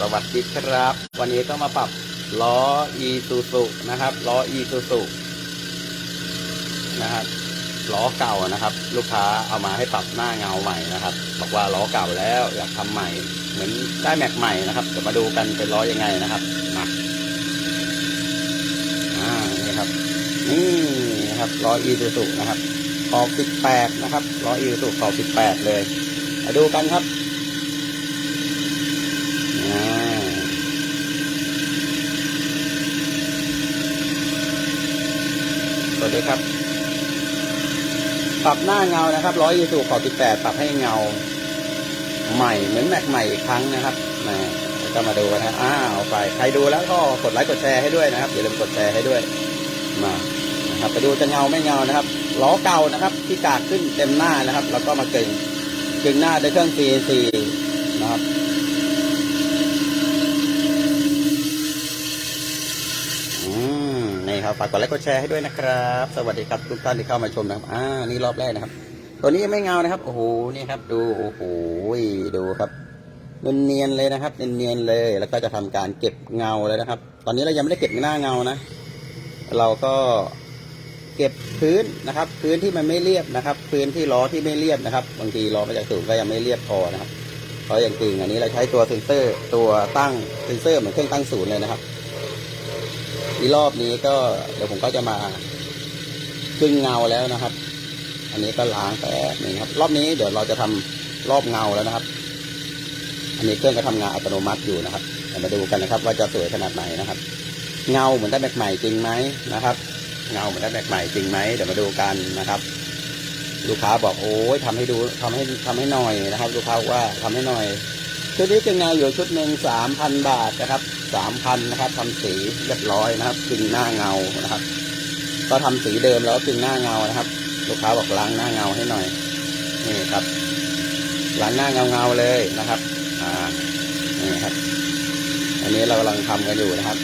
สวัสดีครับ วันนี้ก็มาปรับล้อ e s u s u นะครับล้อ e s u s u นะครับล้อเก่านะครับ ลูกค้าเอามาให้ปรับหน้าเงาใหม่นะครับบอกว่าล้อเก่าแล้วอยากทำใหม่ เหมือนได้แม็กใหม่นะครับเดี๋ยวมาดูกันเป็นล้อยังไงนะครับมาอ่านี่ครับนี่นะครับล้อ e s u s u นะครับขอบ18นะครับล้อ e s u s u ขอบ18เลยมาดูกันครับ สวัสดีครับ ปรับหน้าเงานะครับร้อยยูสูขอสิบแปดปรับให้เงา ใหม่เหมือนแม็กใหม่อีกครั้งนะครับแหมก็มาดูกันนะอ้าวไปใครดูแล้วก็กดไลค์กดแชร์ให้ด้วยนะครับอย่าลืมกดแชร์ให้ด้วยมานะครับไปดูจะเงาไม่เงานะครับล้อเก่านะครับ ที่กากขึ้นเต็มหน้านะครับ แล้วก็มาเก่งกึงหน้าด้วยเครื่อง CNC นะครับ อืมนี่ครับ ฝากกดไลค์กดแชร์ให้ด้วยนะครับ สวัสดีครับทุกท่านที่เข้ามาชมนะครับ อ่า นี่รอบแรกนะครับ ตัวนี้ยังไม่เงานะครับ โอ้โห นี่ครับ ดู โอ้โห ดูครับเนียนๆเลยนะครับ เนียนๆเลย แล้วก็จะทำการเก็บเงาเลยนะครับ ตอนนี้เรายังไม่ได้เก็บหน้าเงานะ เราก็เก็บพื้นนะครับ พื้นที่มันไม่เรียบนะครับ พื้นที่ล้อที่ไม่เรียบนะครับ บางทีล้อมาจากสูงก็ยังไม่เรียบพอนะครับเพราะอย่างจริงอันนี้เราใช้ตัวเซ็นเซอร์ ตัวตั้งเซ็นเซอร์เหมือนเครื่องตั้งศูนย์เลยนะครับ อีรอบนี้ก็เดี๋ยวผมก็จะมาครึ่งเงาแล้วนะครับ อันนี้ก็ล้างแป๊บนึงครับ รอบนี้เดี๋ยวเราจะทำรอบเงาแล้วนะครับ อันนี้เครื่องก็ทำงานอัตโนมัติอยู่นะครับเดี๋ยวมาดูกันนะครับ ว่าจะสวยขนาดไหนนะครับ เงาเหมือนได้แบกใหม่จริงไหมนะครับ เงาเหมือนได้แบกใหม่จริงไหมเดี๋ยวมาดูกันนะครับ ลูกค้าบอกโอ้ยทำให้ดูทำให้ทำให้หน่อยนะครับ ลูกค้าว่าทำให้หน่อยชุดนี้จะเงาอยู่ชุดหนึ่งสามพันบาทนะครับ สามพันนะครับทำสีเรียบร้อยนะครับกึงหน้าเงานะครับ ก็ทำสีเดิมแล้วกึงหน้าเงานะครับ ลูกค้าบอกล้างหน้าเงาให้หน่อยนี่ครับล้างหน้าเงาเงาเลยนะครับ อ่านี่ครับ อันนี้เรากำลังทำกันอยู่นะครับ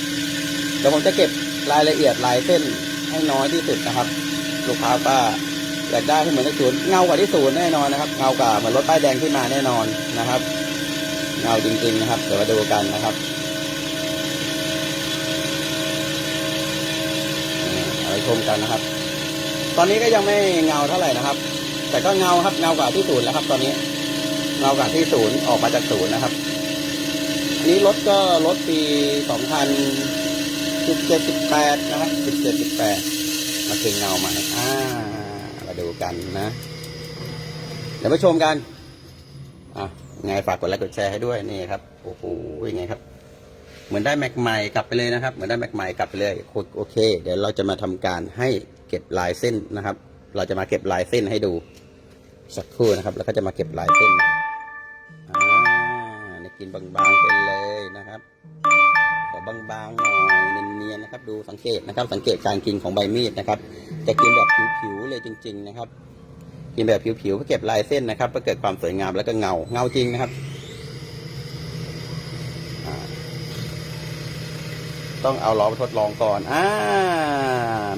เดี๋ยวผมจะเก็บรายละเอียดลายเส้นให้น้อยที่สุดนะครับ ลูกค้าก็อยากได้ให้เหมือนที่ศูนย์เงากว่าที่ศูนย์แน่นอนนะครับเงากว่าเหมือนรถป้ายแดงที่มาแน่นอนนะครับ เงาจริงๆนะครับ เดี๋ยวมาดูกันนะครับเอาไปช มกันนะครับ ตอนนี้ก็ยังไม่เงาเท่าไหร่นะครับ แต่ก็เงาครับเงากว่าที่ศูนย์แล้วครับ ตอนนี้เงากว่าที่ศูนย์ออกมาจากศูนย์นะครับอันนี้รถก็รถปีสองพันสิบเจ็ดสิบแปดนะครับสิบเจ็ดสิบแปดมาถึงเงาใหม่อ่ามาดูกันนะ เดี๋ยวมาชมกันอะไงฝากกดไลค์กดแชร์ให้ด้วยนี่ครับโอ้โหยังไงครับ เหมือนได้แม็กใหม่กลับไปเลยนะครับ เหมือนได้แม็กใหม่กลับไปเลยโอโอเค เดี๋ยวเราจะมาทำการให้เก็บลายเส้นนะครับ เราจะมาเก็บลายเส้นให้ดูสักครู่นะครับ แล้วก็จะมาเก็บลายเส้นอ่านกินบางๆไปเลยนะครับขอบางๆหน่อยเนียนๆนะครับ ดูสังเกตนะครับ สังเกตการกินของใบมีดนะครับจะกินแบบผิวๆเลยจริง ๆ นะครับ กินแบบผิวๆเพื่อเก็บลายเส้นนะครับเพื่อเกิดความสวยงามแล้วก็เงาเงาจริงนะครับอ่า ต้องเอาล้อมาทดลองก่อนอ่า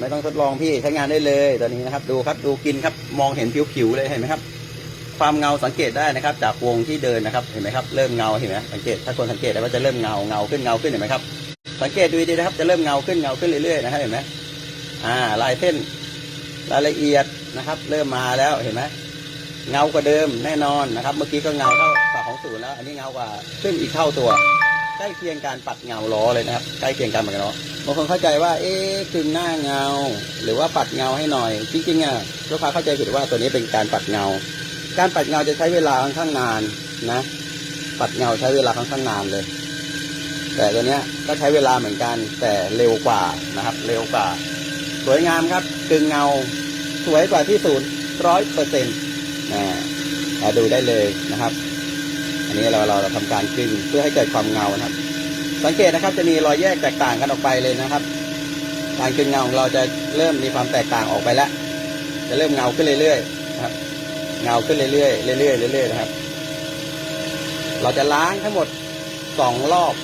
ไม่ต้องทดลองพี่ใช้งานได้เลยตอนนี้นะครับ ดูครับดูกินครับมองเห็นผิวๆเลยเห็นไหมครับ ความเงาสังเกตได้นะครับ จากวงที่เดินนะครับเห็นไหมครับเริ่มเงาเห็นไหมสังเกตถ้าคนสังเกตได้ว่าจะเริ่มเงาเงาขึ้นเงาขึ้นเห็นไหมครับ สังเกตดูดีๆนะครับ จะเริ่มเงาขึ้นเงาขึ้นเรื่อยๆนะครับเห็นไหมอ่า ลายเส้นรายละเอียดนะครับ เริ่มมาแล้วเห็นไหมเงากว่าเดิมแน่นอนนะครับ เมื่อกี้ก็เงาเท่าของศูนย์แล้ว อันนี้เงากว่าขึ้นอีกเท่าตัว ล้เคียงการปัดเงาล้อเลยนะครับ ใกล้เคียงกันเหมือนกันเนาะบางคนเข้าใจว่า เอ๊ะครึ่งหน้าเงา หรือว่าปัดเงาให้หน่อยจริงๆอะลูกค้าเข้าใจผิดว่าตัวนี้เป็นการปัดเงา การปัดเงาจะใช้เวลาค่อนข้างนานนะ ปัดเงาใช้เวลาค่อนข้างนานเลย แต่ตัวเนี้ยก็ใช้เวลาเหมือนกัน แต่เร็วกว่านะครับ เร็วกว่า สวยงามครับกึ่งเงา สวยกว่าที่ศูนย์ร้อยเปอร์เซ็นต์นะดูได้เลยนะครับ อันนี้เราเราเราทำการกึ่งเพื่อให้เกิดความเงานะครับ สังเกตนะครับจะมีรอยแยกแตกต่างกันออกไปเลยนะครับ การกึ่งเงาของเราจะเริ่มมีความแตกต่างออกไปแล้ว จะเริ่มเงาขึ้นเรื่อยๆนะครับ เงาขึ้นเรื่อยๆเรื่อยๆเรื่อยๆนะครับ เราจะล้างทั้งหมดสองรอบ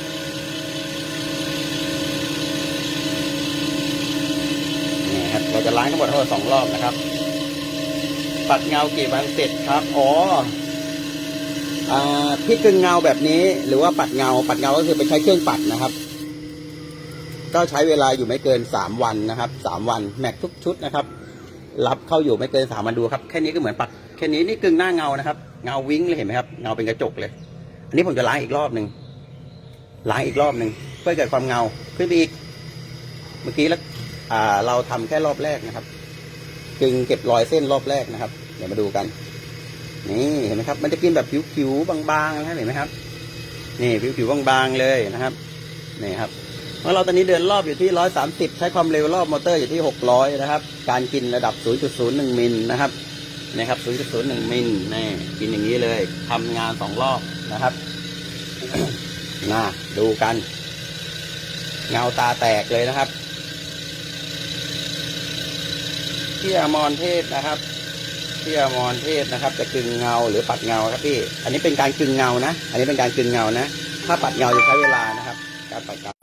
นี่ครับเราจะล้างทั้งหมดทั้งหมดสองรอบนะครับ ปัดเงากี่วันเสร็จครับ อ๋อ ที่กึ่งเงาแบบนี้หรือว่าปัดเงา ปัดเงาก็คือไปใช้เครื่องปัดนะครับ ก็ใช้เวลาอยู่ไม่เกินสามวันนะครับสามวันแม็กทุกชุดนะครับ รับเข้าอยู่ไม่เกินสามวันดูครับแค่นี้ก็เหมือนปัดแค่นี้นี่กึ่งหน้าเงานะครับ เงาวิ้งเลยเห็นไหมครับเงาเป็นกระจกเลย อันนี้ผมจะล้างอีกรอบหนึ่งล้างอีกรอบหนึ่งเพื่อเกิดความเงาขึ้นไปอีก เมื่อกี้แล้วเราทำแค่รอบแรกนะครับกึ่งเก็บรอยเส้นรอบแรกนะครับ เดี๋ยวมาดูกัน นี่เห็นไหมครับ มันจะกินแบบผิวๆบางๆนะเห็นไหมครับ นี่ผิวๆบางๆเลยนะครับนี่ครับเพราะเราตอนนี้เดินรอบอยู่ที่ร้อยสามสิบใช้ความเร็วรอบมอเตอร์อยู่ที่หกร้อยนะครับ การกินระดับศูนย์จุดศูนย์หนึ่งมิลนะครับนะครับศูนย์จุดศูนย์หนึ่งมิลนี่กินอย่างนี้เลยทำงานสองรอบนะครับน่าดูกัน เงาตาแตกเลยนะครับที่อมรเทพนะครับ ที่อมรเทพนะครับ จะกึ่งเงาหรือปัดเงาครับพี่อันนี้เป็นการกึ่งเงานะ อันนี้เป็นการกึ่งเงานะ ถ้าปัดเงาจะใช้เวลานะครับ การปัดเงา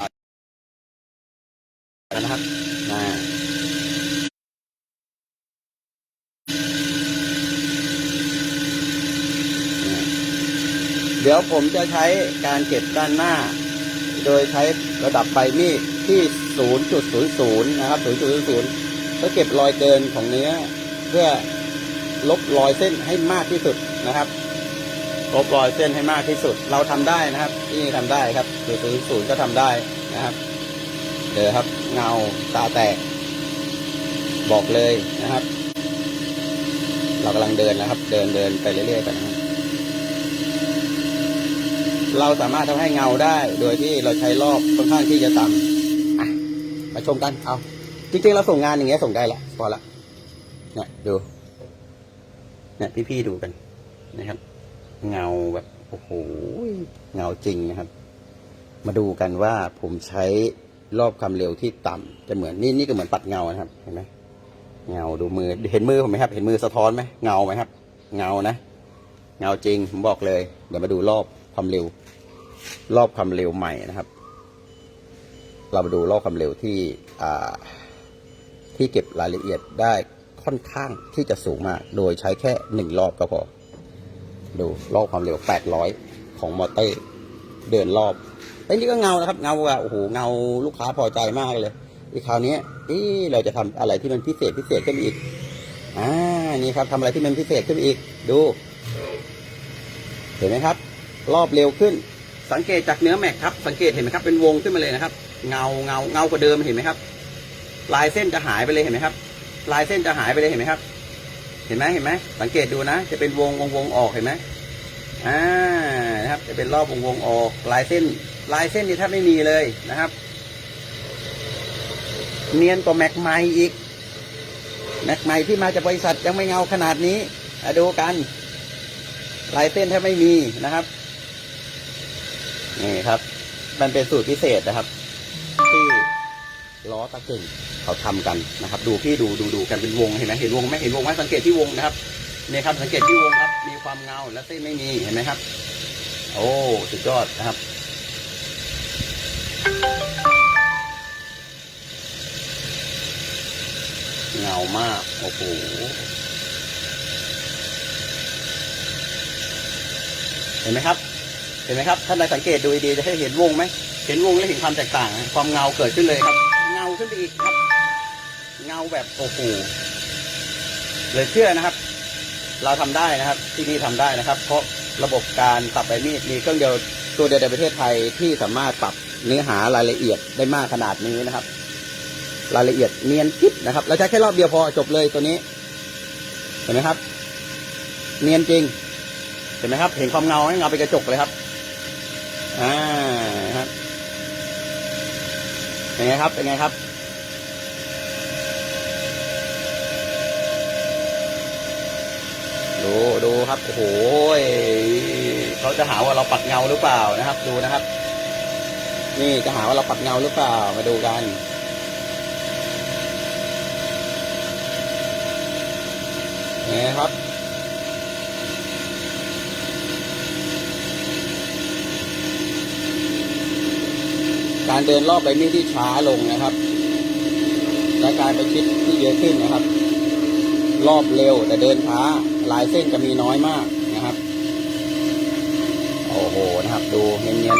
นะครับนะเดี๋ยวผมจะใช้การเก็บด้านหน้า โดยใช้ระดับใบมีดที่ 0.00 นะครับ 0.00เพื่อเก็บรอยเกินของเนื้อเพื่อ ลบรอยเส้นให้มากที่สุดนะครับ ลบรอยเส้นให้มากที่สุด เราทำได้นะครับ ที่นี่ทำได้ครับ0.00ก็ทำได้นะครับเดี๋ยวครับเงาตาแตก บอกเลยนะครับ เรากำลังเดินนะครับ เดินเดินไปเรื่อยๆกันนะครับเราสามารถทำให้เงาได้ โดยที่เราใช้รอบค่อนข้างที่จะต่ำมาชมกันเอาจริงๆเราส่งงานอย่างเงี้ยส่งได้ละพอละเนี่ยดู เนี่ยพี่ๆดูกันนะครับ เงาแบบโอ้โหเงาจริงนะครับ มาดูกันว่าผมใช้รอบความเร็วที่ต่ำจะเหมือนนี่นี่ก็เหมือนปัดเงานะครับ เห็นไหมเงาดูมือเห็นมือผมไหมครับ เห็นมือสะท้อนไหมเงาไหมครับ เงานะ เงาจริงผมบอกเลย เดี๋ยวมาดูรอบความเร็ว รอบความเร็วใหม่นะครับ เรามาดูรอบความเร็วที่อ่าที่เก็บรายละเอียดได้ ค่อนข้างที่จะสูงมาก โดยใช้แค่หนึ่งรอบก็พอ ดูรอบความเร็ว 800 ของมอเตอร์ เดินรอบไอ้นี่ก็เงานะครับ เงาว่าโอ้โห เงาลูกค้าพอใจมากเลย อีกคราวนี้เอ๊ะเราจะทำอะไรที่มันพิเศษพิเศษขึ้นอีก อ่า นี่ครับทำอะไรที่มันพิเศษขึ้นอีก ดู เห็นไหมครับ รอบเร็วขึ้น สังเกตจากเนื้อแม็กครับ สังเกตเห็นไหมครับ เป็นวงขึ้นมาเลยนะครับ เงาเงาเงากว่าเดิมเห็นไหมครับ ลายเส้นจะหายไปเลยเห็นไหมครับ ลายเส้นจะหายไปเลยเห็นไหมครับ เห็นไหมเห็นไหมสังเกตดูนะ จะเป็นวงวงวงออกเห็นไหมอ่านะครับ จะเป็นรอบวงวงออกลายเส้น ลายเส้นนี่แทบไม่มีเลยนะครับ เนียนกว่าแม็กไมอีก แม็กไมที่มาจากบริษัทยังไม่เงาขนาดนี้อะดูกัน ลายเส้นแทบไม่มีนะครับนี่ครับ มันเป็นสูตรพิเศษนะครับ ล้อตะเก่งเขาทำกันนะครับ ดูพี่ดูดูดูกันเป็นวงเห็นไหมเห็นวงไหมเห็นวงไหมสังเกตที่วงนะครับนี่ครับสังเกตที่วงครับ มีความเงาและเส้นไม่มีเห็นไหมครับ โอ้สุดยอดนะครับเงามากโอ้โหเห็นไหมครับ เห็นไหมครับ ท่านใดสังเกตดูดีจะให้เห็นวงไหม เห็นวงและเห็นความแตกต่าง ความเงาเกิดขึ้นเลยครับ ขึ้นไปอีกครับ เงาแบบโอ้โหเลยเชื่อนะครับ เราทำได้นะครับ ที่นี่ทำได้นะครับ เพราะระบบการปรับใบมีดมีเครื่องเดียวตัวเดียวในประเทศไทยที่สามารถปรับเนื้อหารายละเอียดได้มากขนาดนี้นะครับ รายละเอียดเนียนกิ๊บนะครับ เราใช้แค่รอบเดียวพอจบเลยตัวนี้ เห็นไหมครับ เนียนจริง เห็นไหมครับ เห็นความเงาเงาเป็นกระจกเลยครับ อ่าครับเป็นไงครับเป็นไงครับ ดูดูครับโอ้โหเขาจะหาว่าเราปัดเงาหรือเปล่านะครับ ดูนะครับ นี่จะหาว่าเราปัดเงาหรือเปล่ามาดูกันนี่ครับการเดินรอบใบมีดที่ช้าลงนะครับ และการไปชิดที่เยอะขึ้นนะครับ รอบเร็วแต่เดินช้า ลายเส้นจะมีน้อยมากนะครับ โอ้โหนะครับ ดูเนียน